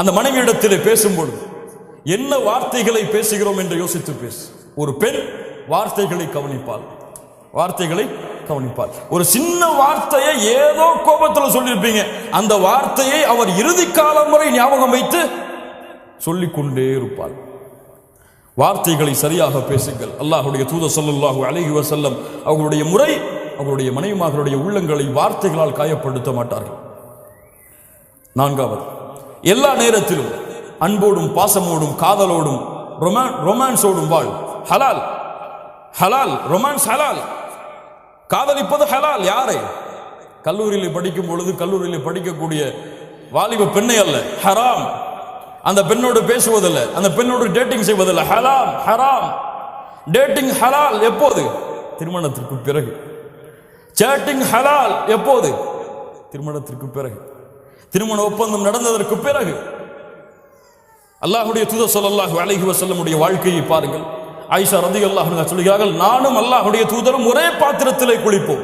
அந்த மனைவியிடத்திலே பேசும்பொழுது என்ன வார்த்தைகளை பேசுகிறோம் என்று யோசித்து பேசு. ஒரு பெண் வார்த்தைகளை கவனிப்பாள். வார்த்தைகளை கவனிப்பார் ஒரு சின்ன வார்த்தையை ஏதோ கோபத்தில் சொல்லியிருப்பீங்க அந்த வார்த்தையை அவர் இறுதி காலம் வரை ஞாபகம் வைத்து சொல்லிக்கொண்டே இருப்பார் வார்த்தைகளை சரியாக பேசுங்கள். அல்லாஹுடைய தூத ஸல்லல்லாஹு அழகி வசல்லம் அவர்களுடைய முறை அவர்களுடைய மனைவிமார்களுடைய உள்ளங்களை வார்த்தைகளால் காயப்படுத்த மாட்டார்கள். நான்காவது எல்லா நேரத்திலும் அன்போடும் பாசமோடும் காதலோடும் ரொமான் ரொமான்ஸோடும் வாழ். ஹலால். ஹலால். ரொமான்ஸ் ஹலால். காதலிப்பது ஹலால். யாரை? கல்லூரியில் படிக்கும் பொழுது கல்லூரியில் படிக்கக்கூடிய வாலிப பெண்ணை அல்ல. ஹராம். அந்த பெண்ணோடு பேசுவதில்லை. அந்த பெண்ணோடு டேட்டிங் செய்வதில்லை. ஹலாம். ஹராம். டேட்டிங் ஹலால் எப்போது? திருமணத்திற்கு பிறகு. சேட்டிங் ஹலால் எப்போது? திருமணத்திற்கு பிறகு. திருமண ஒப்பந்தம் நடந்ததற்கு பிறகு அல்லாஹுடைய தூதர் சொல்லாஹு அலைஹி வசல்லமுடைய வாழ்க்கையை பாருங்கள். ஆயிஷா ரதி அல்லாஹ் சொல்கிறார்கள் நானும் அல்லாஹுடைய தூதரும் ஒரே பாத்திரத்திலே குளிப்போம்.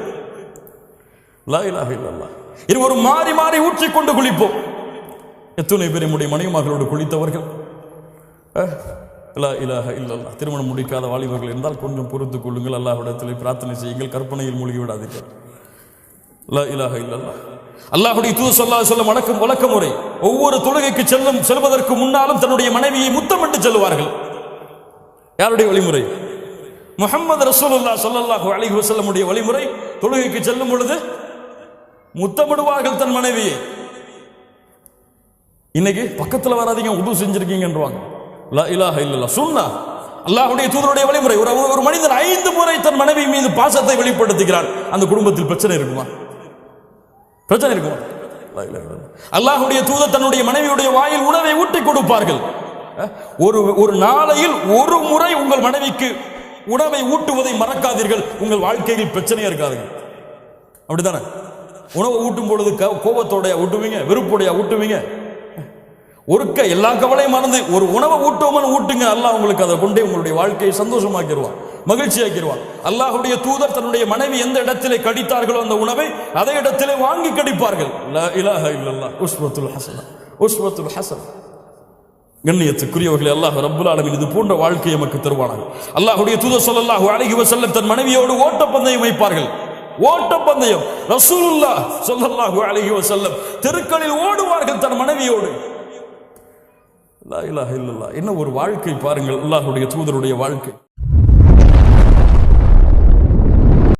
இருவரும் மாறி மாறி ஊற்றிக்கொண்டு குளிப்போம். எத்தனை பேர் நம்முடைய மனைவிமார்களோடு குளித்தவர்கள்? இல்லா லா இல்லல்லா திருமணம் முடிக்காத வாலிபர்கள் இருந்தால் கொஞ்சம் பொறுத்து கொள்ளுங்கள். அல்லாஹ்விடத்திலே பிரார்த்தனை செய்யுங்கள். கற்பனையில் மூழ்கி விடாதீர்கள். லா இலாஹ இல்லல்லா அல்லாஹுடைய தூது சொல்லா சொல்ல வணக்கம் வழக்க முறை. ஒவ்வொரு தொழுகைக்கு செல்லும் செல்வதற்கு முன்னாலும் தன்னுடைய மனைவியை முத்தமிட்டு செல்வார்கள் யாருடைய வழிமுறை? முஹம்மது ரசூலுல்லா சொல்லல்லாஹு அலிஹி வசல்லமுடைய வழிமுறை. தொழுகைக்கு செல்லும் பொழுது முத்தமிடுவார்கள் தன் மனைவியை. இன்னைக்கு பக்கத்துல வராதீங்க உது செஞ்சிருக்கீங்கன்றவாங்க. லா இலாஹ இல்லல்லாஹ் சுண்ணா அல்லாஹ்வுடைய தூதருடைய வழிமுறை. ஒரு ஒரு மனிதன் ஐந்து முறை தன் மனைவி மீது பாசத்தை வெளிப்படுத்துகிறார் அந்த குடும்பத்தில் பிரச்சனை இருக்குமா? பிரச்சனை இருக்கும் அல்லாஹுடைய தூத தூதர் தன்னுடைய மனைவியுடைய வாயில் உணவை ஊட்டி கொடுப்பார்கள். ஒரு ஒரு நாளையில் ஒரு முறை உங்கள் மனைவிக்கு உணவை ஊட்டுவதை மறக்காதீர்கள். உங்கள் வாழ்க்கையில் பிரச்சனையா இருக்காது அப்படித்தானே? உணவை ஊட்டும் பொழுது கோபத்தோடைய ஊட்டுவீங்க வெறுப்புடைய ஊட்டுவீங்க. ஒருக்க எல்லா கவலையும் மறந்து ஒரு உணவை ஊட்டுவோம்னு ஊட்டுங்க. அல்லாஹ் உங்களுக்கு அதை கொண்டே உங்களுடைய வாழ்க்கையை சந்தோஷமாக்கிடுவான் மகிழ்ச்சியாக்கிடுவான். அல்லாஹுடைய தூதர் தன்னுடைய மனைவி எந்த இடத்திலே கடித்தார்களோ அந்த உணவை அதே இடத்திலே வாங்கி கடிப்பார்கள். லா ஹசன். உஸ்வத்துல் ஹசன். கண்ணியத்துக்குரியவர்களே அல்லாஹ் ரப்புல் ஆலமின் இது போன்ற வாழ்க்கையை நமக்கு தருவானாங்க அல்லாஹுடைய தூதர் சொல்லல்லாஹு அழகி வசல்லம் தன் மனைவியோடு ஓட்டப்பந்தயம் வைப்பார்கள். ஓட்டப்பந்தயம். ரசூலுல்லா சொல்லல்லாஹு அழகி வசல்லம் தெருக்களில் ஓடுவார்கள் தன் மனைவியோடு. லா இலாஹ இல்லல்லாஹ். என்ன ஒரு வாழ்க்கை பாருங்கள் அல்லாஹுடைய தூதருடைய வாழ்க்கை.